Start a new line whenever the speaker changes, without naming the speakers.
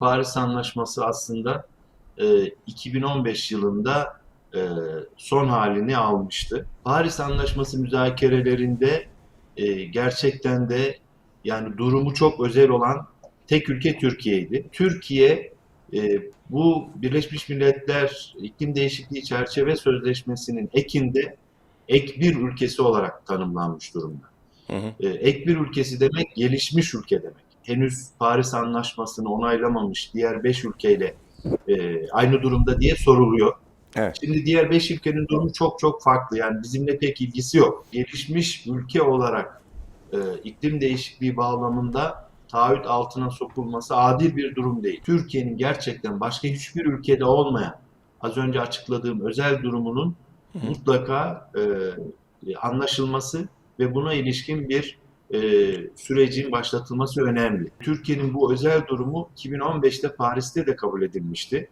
Paris Anlaşması aslında e, 2015 yılında e, son halini almıştı. Paris Anlaşması müzakerelerinde e, gerçekten de yani durumu çok özel olan tek ülke Türkiye'ydi. Türkiye e, bu Birleşmiş Milletler İklim Değişikliği Çerçeve Sözleşmesi'nin ekinde ek bir ülkesi olarak tanımlanmış durumda.
Hı hı.
E, ek bir ülkesi demek gelişmiş ülke demek. Henüz Paris Anlaşması'nı onaylamamış diğer 5 ülkeyle e, aynı durumda diye soruluyor.
Evet.
Şimdi diğer 5 ülkenin durumu çok çok farklı. Yani bizimle pek ilgisi yok. Gelişmiş ülke olarak e, iklim değişikliği bağlamında taahhüt altına sokulması adil bir durum değil. Türkiye'nin gerçekten başka hiçbir ülkede olmayan az önce açıkladığım özel durumunun
Hı hı.
mutlaka e, anlaşılması ve buna ilişkin bir e, sürecin başlatılması önemli. Türkiye'nin bu özel durumu 2015'te Paris'te de kabul edilmişti.